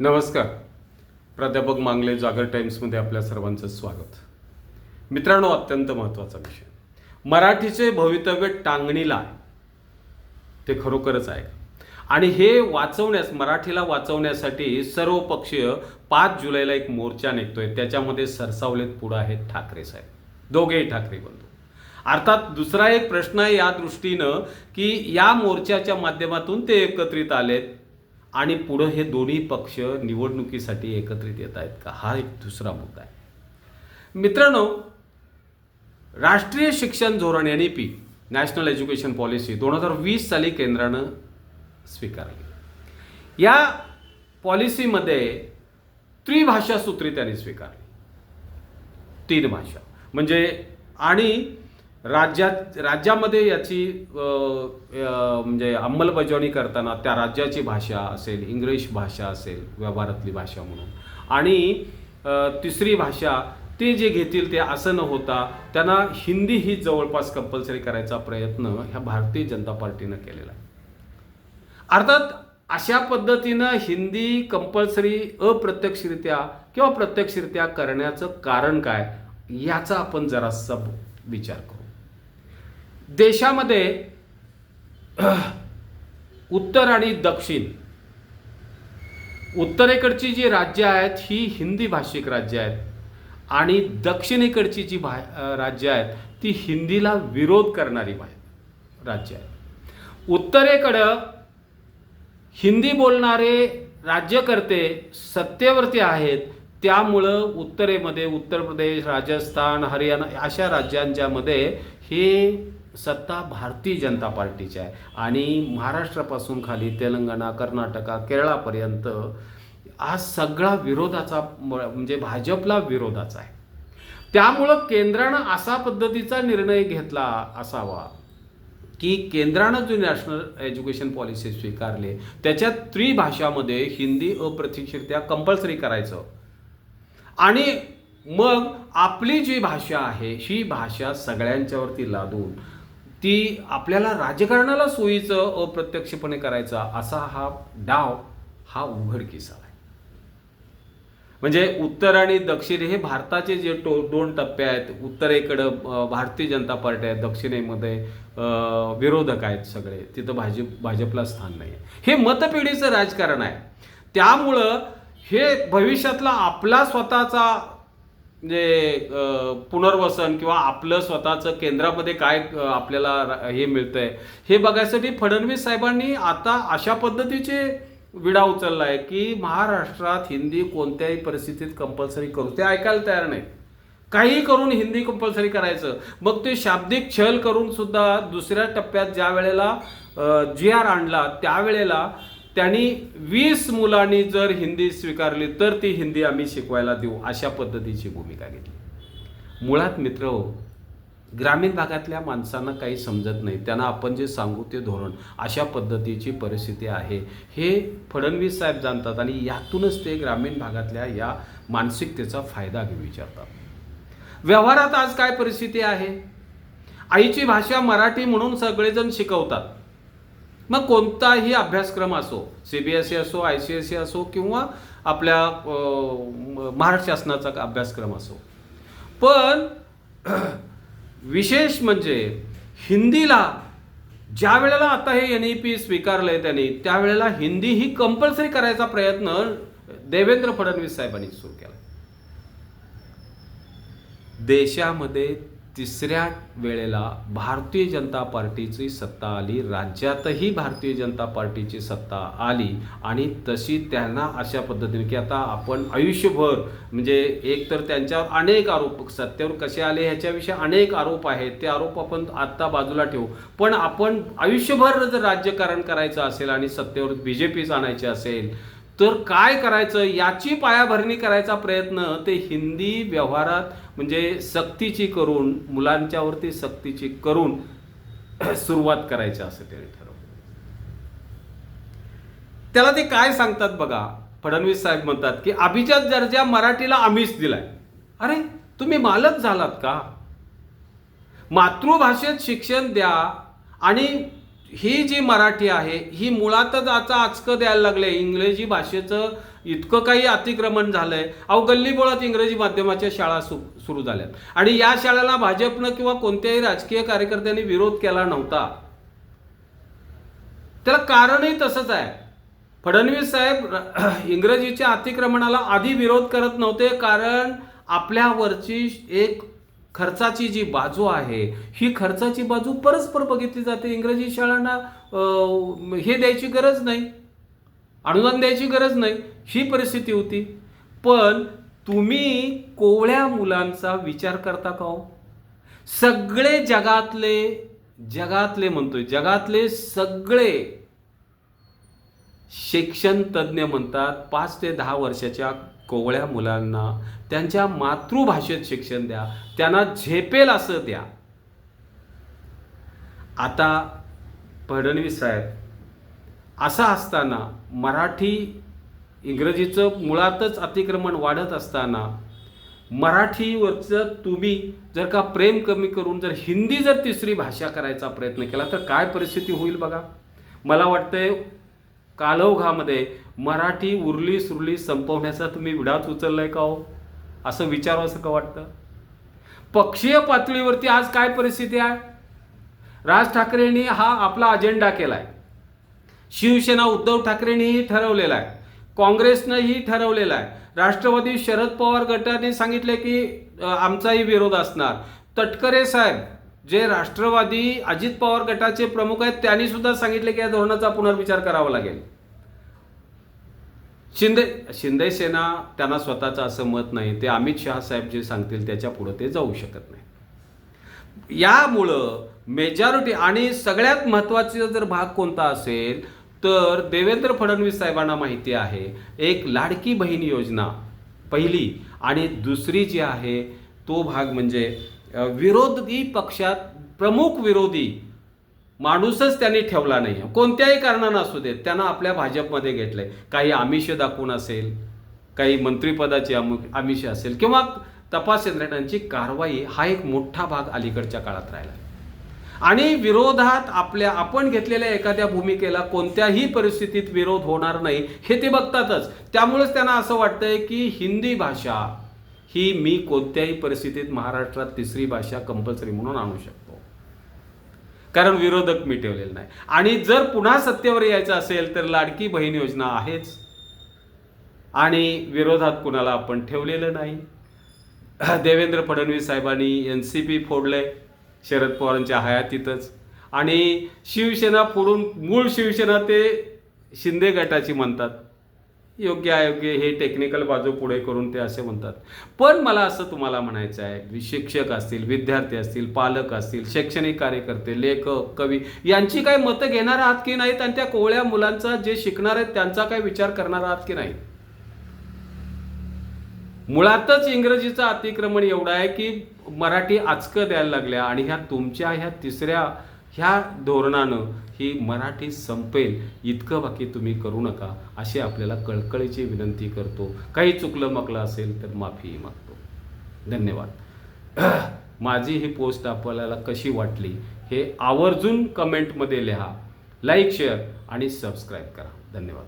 नमस्कार. प्राध्यापक मांगले जागर टाईम्समध्ये आपल्या सर्वांचं स्वागत. मित्रांनो अत्यंत महत्त्वाचा विषय. मराठीचे भवितव्य टांगणीला ते खरोखरच आहे. आणि हे वाचवण्यास मराठीला वाचवण्यासाठी सर्वपक्षीय पाच जुलैला एक मोर्चा निघतोय. त्याच्यामध्ये सरसावलेत पुढं आहेत ठाकरे साहेब. दोघेही ठाकरे बंधू. अर्थात दुसरा एक प्रश्न आहे या दृष्टीनं की या मोर्चाच्या माध्यमातून ते एकत्रित आलेत. आणि पुढं हे दोन्ही पक्ष निवडणुकीसाठी एकत्रित येत आहेत का? हा एक दुसरा मुद्दा आहे. मित्रांनो राष्ट्रीय शिक्षण धोरण N E P national education policy दोन हजार वीस साली केंद्रानं स्वीकारली. या पॉलिसीमध्ये त्रिभाषा सूत्री त्यांनी स्वीकारली. तीन भाषा. म्हणजे आणि राज्यात राज्यामध्ये याची म्हणजे अंमलबजावणी करताना त्या राज्याची भाषा असेल इंग्लिश भाषा असेल व्यवहारातली भाषा म्हणून. आणि तिसरी भाषा ते जे घेतील ते असं न होता त्यांना हिंदी ही जवळपास कंपल्सरी करायचा प्रयत्न ह्या भारतीय जनता पार्टीनं केलेला आहे. अर्थात अशा पद्धतीनं हिंदी कंपल्सरी अप्रत्यक्षरित्या किंवा प्रत्यक्षरित्या करण्याचं कारण काय याचा आपण जरासा विचार करू. देशामध्ये उत्तर आणि दक्षिण. उत्तरेकडची जी राज्य आहेत ही हिंदी भाषिक राज्य आहेत. आणि दक्षिणेकडची जी भा राज्य आहेत ती हिंदीला विरोध करणारी भा राज्य आहेत. उत्तरेकडं हिंदी बोलणारे राज्यकर्ते सत्तेवरती आहेत त्यामुळं उत्तरेमध्ये उत्तर प्रदेश राजस्थान हरियाणा अशा राज्यांच्यामध्ये हे सत्ता भारतीय जनता पार्टीची आहे. आणि महाराष्ट्रापासून खाली तेलंगणा कर्नाटका केरळापर्यंत हा सगळा विरोधाचा म- म्हणजे भाजपला विरोधाचा आहे. त्यामुळं केंद्रानं असा पद्धतीचा निर्णय घेतला असावा की केंद्रानं जो नॅशनल एज्युकेशन पॉलिसी स्वीकारली त्याच्यात त्रिभाषामध्ये हिंदी अप्रत्यक्षरित्या कंपल्सरी करायचं. आणि मग आपली जी भाषा आहे ही भाषा सगळ्यांच्यावरती लादून ती आपल्याला राजकारणाला सोयीचं अप्रत्यक्षपणे करायचा असा हा डाव हा उघडकीस आला म्हणजे उत्तर आणि दक्षिण हे भारताचे जे टो दोन टप्पे आहेत. उत्तरेकडं भारतीय जनता पार्टी आहे दक्षिणेमध्ये विरोधक आहेत सगळे. तिथं भाजप भाजपला स्थान नाही आहे हे मतपेढीचं राजकारण आहे. त्यामुळं हे भविष्यातला आपला स्वतःचा म्हणजे पुनर्वसन किंवा आपलं स्वतःचं केंद्रामध्ये काय आपल्याला हे मिळतंय. हे बघायसाठी फडणवीस साहेबांनी आता अशा पद्धतीचे विडा उचलला आहे की महाराष्ट्रात हिंदी कोणत्याही परिस्थितीत कंपल्सरी करू. ते ऐकायला तयार नाही काही करून हिंदी कंपल्सरी करायचं. मग ते शाब्दिक छल करून सुद्धा दुसऱ्या टप्प्यात ज्या वेळेला जी आर आणला त्यावेळेला त्यांनी वीस मुलांनी जर हिंदी स्वीकारली तर ती हिंदी आम्ही शिकवायला देऊ अशा पद्धतीची भूमिका घेतली. मुळात मित्र हो, ग्रामीण भागातल्या माणसांना काही समजत नाही. त्यांना आपण जे सांगू ते धोरण अशा पद्धतीची परिस्थिती आहे. हे फडणवीस साहेब जाणतात आणि यातूनच ते ग्रामीण भागातल्या या मानसिकतेचा फायदा घेऊ विचारतात. व्यवहारात आज काय परिस्थिती आहे? आईची भाषा मराठी म्हणून सगळेजण शिकवतात. मग कोणताही अभ्यासक्रम असो सी बी एस ई असो आय सी एस सी असो किंवा आपल्या महाराष्ट्र शासनाचा अभ्यासक्रम असो. पण विशेष म्हणजे हिंदीला ज्या वेळेला आता हे एन ई पी स्वीकारलंय त्यांनी त्यावेळेला हिंदी ही कंपल्सरी करायचा प्रयत्न देवेंद्र फडणवीस साहेबांनी सुरू केला. देशामध्ये तिसऱ्या वेळेला भारतीय जनता पार्टीची सत्ता आली राज्यातही भारतीय जनता पार्टीची सत्ता आली आणि तशी त्यांना अशा पद्धतीने की आता आपण आयुष्यभर म्हणजे एक तर त्यांच्यावर अनेक आरोप सत्तेवर कसे आले ह्याच्याविषयी अनेक आरोप आहेत. ते आरोप आपण आत्ता बाजूला ठेवू. पण आपण आयुष्यभर जर राज्यकारण करायचं असेल आणि सत्तेवर बी जे पीच आणायचे असेल तर काय करायचं? याची पायाभरणी करायचा प्रयत्न ते हिंदी व्यवहारात म्हणजे सक्तीची करून मुलांच्यावरती सक्तीची करून सुरुवात करायची असं त्याने ठरवलं. त्याला ते काय सांगतात बघा? फडणवीस साहेब म्हणतात की अभिजात दर्जा मराठीला आम्हीच दिलाय. अरे तुम्ही मालक झालात का? मातृभाषेत शिक्षण द्या आणि ही जी मराठी आहे ही मुळातच आता आचकं द्यायला लागले इंग्रजी भाषेचं इतकं काही अतिक्रमण झालंय. अहो गल्लीबोळात इंग्रजी माध्यमाच्या शाळा सु सुरू झाल्यात. आणि या शाळेला भाजपनं किंवा कोणत्याही राजकीय कार्यकर्त्यांनी विरोध केला नव्हता. त्याला कारणही तसंच आहे. फडणवीस साहेब इंग्रजीच्या अतिक्रमणाला आधी विरोध करत नव्हते कारण आपल्यावरची एक खर्चाची जी बाजू आहे ही खर्चाची बाजू परस्पर बघितली जाते. इंग्रजी शाळांना हे द्यायची गरज नाही. अनुदान द्यायची गरज नाही. ही परिस्थिती होती. पण तुम्ही कोवळ्या मुलांचा विचार करता का हो? सगळे जगातले जगातले म्हणतोय जगातले सगळे शिक्षण तज्ज्ञ म्हणतात पाच ते दहा वर्षाच्या कोवळ्या मुलांना त्यांच्या मातृभाषेत शिक्षण द्या त्यांना झेपेल असं द्या. आता फडणवीस साहेब असं असताना मराठी इंग्रजीचं मुळातच अतिक्रमण वाढत असताना मराठीवरचं तुम्ही जर का प्रेम कमी करून जर हिंदी जर तिसरी भाषा करायचा प्रयत्न केला तर काय परिस्थिती होईल बघा. मला वाटतंय कालौघामध्ये मराठी उरली सुरली संपवण्याचा तुम्ही विडाच उचललाय का हो? असं विचारावं असं का वाटतं? पक्षीय पातळीवरती आज काय परिस्थिती आहे? राज ठाकरेंनी हा आपला अजेंडा केलाय. शिवसेना उद्धव ठाकरेंनीही ठरवलेला आहे. काँग्रेसनंही ठरवलेला आहे. राष्ट्रवादी शरद पवार गटाने सांगितले की आमचाही विरोध असणार. तटकरे साहेब जे राष्ट्रवादी अजित पवार गटाचे प्रमुख आहेत त्यांनी सुद्धा सांगितले की या धोरणाचा पुनर्विचार करावा लागेल. शिंदे शिंदे सेना त्यांना स्वतःचं असं मत नाही. ते अमित शहा साहेब जे सांगतील त्याच्या पुढे ते जाऊ शकत नाही. यामुळं मेजॉरिटी आणि सगळ्यात महत्त्वाचा जर भाग कोणता असेल तर देवेंद्र फडणवीस साहेबांना माहिती आहे. एक लाडकी बहीण योजना पहिली आणि दुसरी जी आहे तो भाग म्हणजे विरोधी पक्षात प्रमुख विरोधी माणूसच त्यांनी ठेवला नाही. कोणत्याही कारणानं असू देत त्यांना आपल्या भाजपमध्ये घेतलं आहे काही आमिष दाखवून असेल काही मंत्रिपदाची आमु आमिष असेल किंवा तपास यंत्रणांची कारवाई हा एक मोठा भाग अलीकडच्या काळात राहिला. आणि विरोधात आपल्या आपण घेतलेल्या एखाद्या भूमिकेला कोणत्याही परिस्थितीत विरोध होणार नाही हे ते बघतातच. त्यामुळेच त्यांना असं वाटतंय की हिंदी भाषा ही मी कोणत्याही परिस्थितीत महाराष्ट्रात तिसरी भाषा कंपल्सरी म्हणून आणू शकतो. कारण विरोधक मी ठेवलेले नाही. आणि जर पुन्हा सत्तेवर यायचं असेल तर लाडकी बहीण योजना आहेच. आणि विरोधात कुणाला आपण ठेवलेलं नाही. देवेंद्र फडणवीस साहेबांनी एन सी पी फोडले शरद पवारांच्या हयातीतच. आणि शिवसेना फोडून मूळ शिवसेना ते शिंदे गटाची म्हणतात. योग्य अयोग्य हे टेक्निकल बाजू पुढे करून ते असे म्हणतात. पण मला असं तुम्हाला म्हणायचं आहे शिक्षक असतील विद्यार्थी असतील पालक असतील शैक्षणिक कार्यकर्ते लेखक कवी यांची काय मतं घेणार आहात की नाहीत आणि त्या कोवळ्या मुलांचा जे शिकणार आहेत त्यांचा काय विचार करणार आहात की नाही? मुळातच इंग्रजीचं अतिक्रमण एवढं आहे की मराठी आचकं द्यायला लागल्या आणि ह्या तुमच्या ह्या तिसऱ्या ह्या धोरणानं ही मराठी संपेल इतकं बाकी तुम्ही करू नका अशी आपल्याला कळकळीची विनंती करतो. काही चुकलं मकलं असेल तर माफीही मागतो. धन्यवाद. माझी ही पोस्ट आपल्याला कशी वाटली हे आवर्जून कमेंटमध्ये लिहा. लाईक शेअर आणि सबस्क्राईब करा. धन्यवाद.